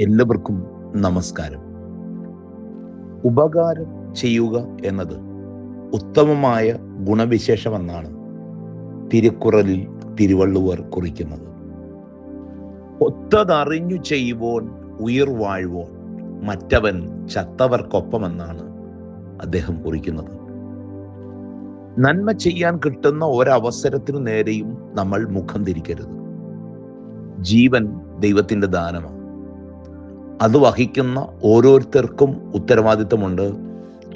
എല്ലാവർക്കും നമസ്കാരം. ഉപകാരം ചെയ്യുക എന്നത് ഉത്തമമായ ഗുണവിശേഷമെന്നാണ് തിരുക്കുറലിൽ തിരുവള്ളുവർ കുറിക്കുന്നത്. ഒത്തതറിഞ്ഞു ചെയ്യുവോൻ ഉയിർ വാഴ്വോൻ മറ്റവൻ ചത്തവർക്കൊപ്പമെന്നാണ് അദ്ദേഹം കുറിക്കുന്നത്. നന്മ ചെയ്യാൻ കിട്ടുന്ന ഒരവസരത്തിനു നേരെയും നമ്മൾ മുഖം തിരിക്കരുത്. ജീവൻ ദൈവത്തിന്റെ ദാനമാണ്. അത് വഹിക്കുന്ന ഓരോരുത്തർക്കും ഉത്തരവാദിത്തമുണ്ട്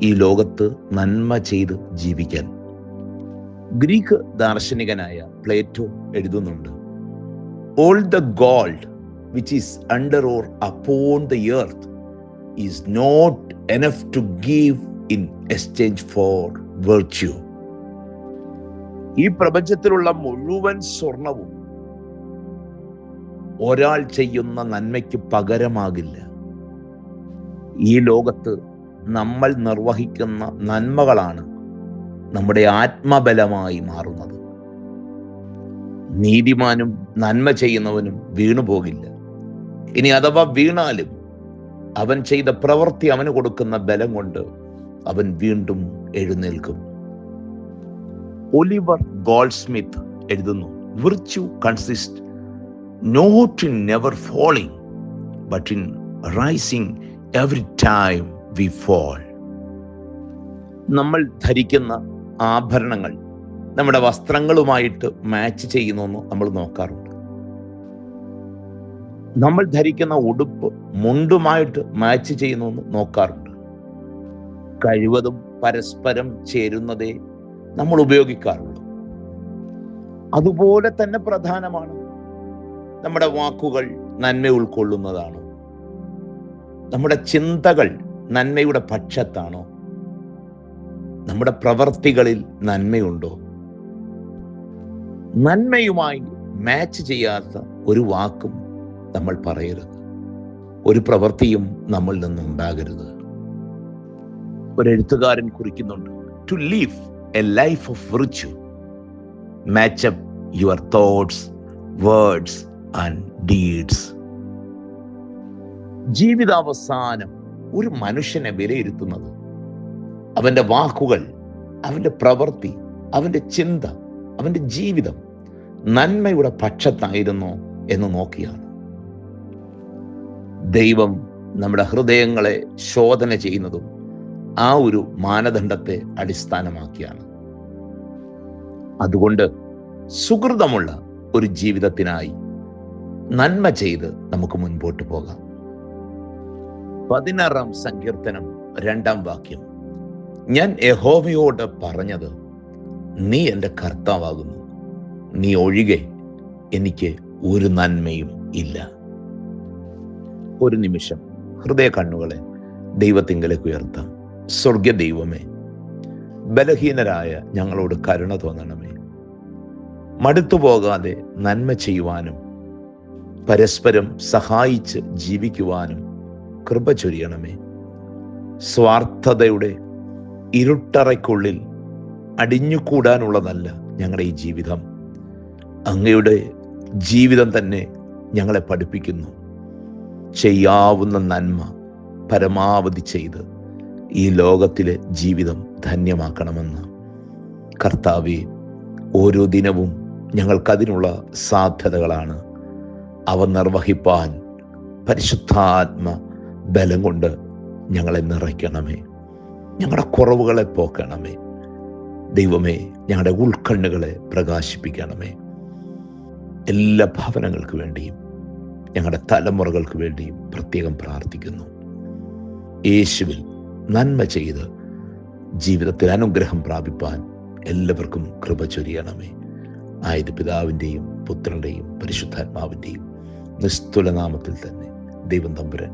ഈ ലോകത്ത് നന്മ ചെയ്ത് ജീവിക്കാൻ. ഗ്രീക്ക് ദാർശനികനായ പ്ലേറ്റോ എഴുതുന്നുണ്ട് all the gold which is under or upon the earth is not enough to give in exchange for virtue ഈ പ്രപഞ്ചത്തിലുള്ള മുഴുവൻ സ്വർണവും ഒരാൾ ചെയ്യുന്ന നന്മയ്ക്ക് പകരമാകില്ല. ഈ ലോകത്ത് നമ്മൾ നിർവഹിക്കുന്ന നന്മകളാണ് നമ്മുടെ ആത്മബലമായി മാറുന്നത്. നീതിമാനും നന്മ ചെയ്യുന്നവനും വീണു പോകില്ല. ഇനി അഥവാ വീണാലും അവൻ ചെയ്ത പ്രവൃത്തി അവന് കൊടുക്കുന്ന ബലം കൊണ്ട് അവൻ വീണ്ടും എഴുന്നേൽക്കും. ഒലിവർ ഗോൾഡ് സ്മിത്ത് എഴുതുന്നു virtue consist not in never falling but in rising every time we fall നമ്മൾ ധരിക്കുന്ന ആഭരണങ്ങൾ നമ്മുടെ വസ്ത്രങ്ങളുമായിട്ട് മാച്ച് ചെയ്യുന്നു നമ്മൾ നോക്കാറുണ്ട്. നമ്മൾ ധരിക്കുന്ന ഉടുപ്പ് മുണ്ടുമായിട്ട് മാച്ച് ചെയ്യുന്നു നോക്കാറുണ്ട്. കഴിവതും പരസ്പരം ചേരുന്നതേ നമ്മൾ ഉപയോഗിക്കാറുള്ളൂ. അതുപോലെ തന്നെ പ്രധാനമാണ് നമ്മുടെ വാക്കുകൾ നന്മ ഉൾക്കൊള്ളുന്നതാണോ? നമ്മുടെ ചിന്തകൾ നന്മയുടെ പക്ഷത്താണോ? നമ്മുടെ പ്രവർത്തികളിൽ നന്മയുണ്ടോ? നന്മയുമായി മാച്ച് ചെയ്യാത്ത ഒരു വാക്കും നമ്മൾ പറയരുത്. ഒരു പ്രവൃത്തിയും നമ്മിൽ നിന്നുണ്ടാകരുത് ഒരു എഴുത്തുകാരൻ കുറിക്കുന്നുണ്ട് to leave a life of virtue match up your thoughts words and deeds ജീവിതാവസാനം ഒരു മനുഷ്യനെ വിലയിരുത്തുന്നത്. അവന്റെ വാക്കുകൾ അവന്റെ പ്രവൃത്തി അവന്റെ ചിന്ത അവന്റെ ജീവിതം നന്മയുടെ പക്ഷത്തായിരുന്നു എന്ന് നോക്കിയാണ്. ദൈവം നമ്മുടെ ഹൃദയങ്ങളെ ശോധന ചെയ്യുന്നതും ആ ഒരു മാനദണ്ഡത്തെ അടിസ്ഥാനമാക്കിയാണ്. അതുകൊണ്ട് സുഹൃതമുള്ള ഒരു ജീവിതത്തിനായി നന്മ ചെയ്ത് നമുക്ക് മുൻപോട്ട് പോകാം. പതിനാറാം സങ്കീർത്തനം രണ്ടാം വാക്യം. ഞാൻ യഹോവയോട് പറഞ്ഞത് നീ എന്റെ കർത്താവാകുന്നു. നീ ഒഴികെ എനിക്ക് ഒരു നന്മയും ഇല്ല. ഒരു നിമിഷം. ഹൃദയ കണ്ണുകളെ ദൈവത്തിങ്കലേക്ക് ഉയർത്താം. സ്വർഗ ദൈവമേ ബലഹീനരായ ഞങ്ങളോട് കരുണ തോന്നണമേ. മടുത്തു പോകാതെ നന്മ ചെയ്യുവാനും പരസ്പരം സഹായിച്ച് ജീവിക്കുവാനും കൃപ ചൊരിയണമേ. സ്വാർത്ഥതയുടെ ഇരുട്ടറയ്ക്കുള്ളിൽ അടിഞ്ഞുകൂടാനുള്ളതല്ല ഞങ്ങളുടെ ഈ ജീവിതം. അങ്ങയുടെ ജീവിതം തന്നെ ഞങ്ങളെ പഠിപ്പിക്കുന്നു. ചെയ്യാവുന്ന നന്മ പരമാവധി ചെയ്ത് ഈ ലോകത്തിലെ ജീവിതം ധന്യമാക്കണമെന്ന് കർത്താവെ ഓരോ ദിനവും ഞങ്ങൾക്കതിനുള്ള സാധ്യതകളാണ്. അവ നിർവഹിപ്പാൻ പരിശുദ്ധാത്മ ബലം കൊണ്ട് ഞങ്ങളെ നിറയ്ക്കണമേ. ഞങ്ങളുടെ കുറവുകളെ പോക്കണമേ. ദൈവമേ ഞങ്ങളുടെ ഉൾക്കണ്ണുകളെ പ്രകാശിപ്പിക്കണമേ. എല്ലാ ഭവനങ്ങൾക്ക് വേണ്ടിയും ഞങ്ങളുടെ തലമുറകൾക്ക് വേണ്ടിയും പ്രത്യേകം പ്രാർത്ഥിക്കുന്നു. യേശുവിൽ നന്മ ചെയ്ത് ജീവിതത്തിൽ അനുഗ്രഹം പ്രാപിപ്പാൻ എല്ലാവർക്കും കൃപ ചൊരിയണമേ. ആയത് പിതാവിന്റെയും പുത്രന്റെയും പരിശുദ്ധാത്മാവിന്റെയും നിസ്തുല നാമത്തിൽ തന്നെ ദൈവം തമ്പുരൻ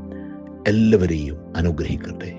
എല്ലാവരെയും അനുഗ്രഹിക്കട്ടെ.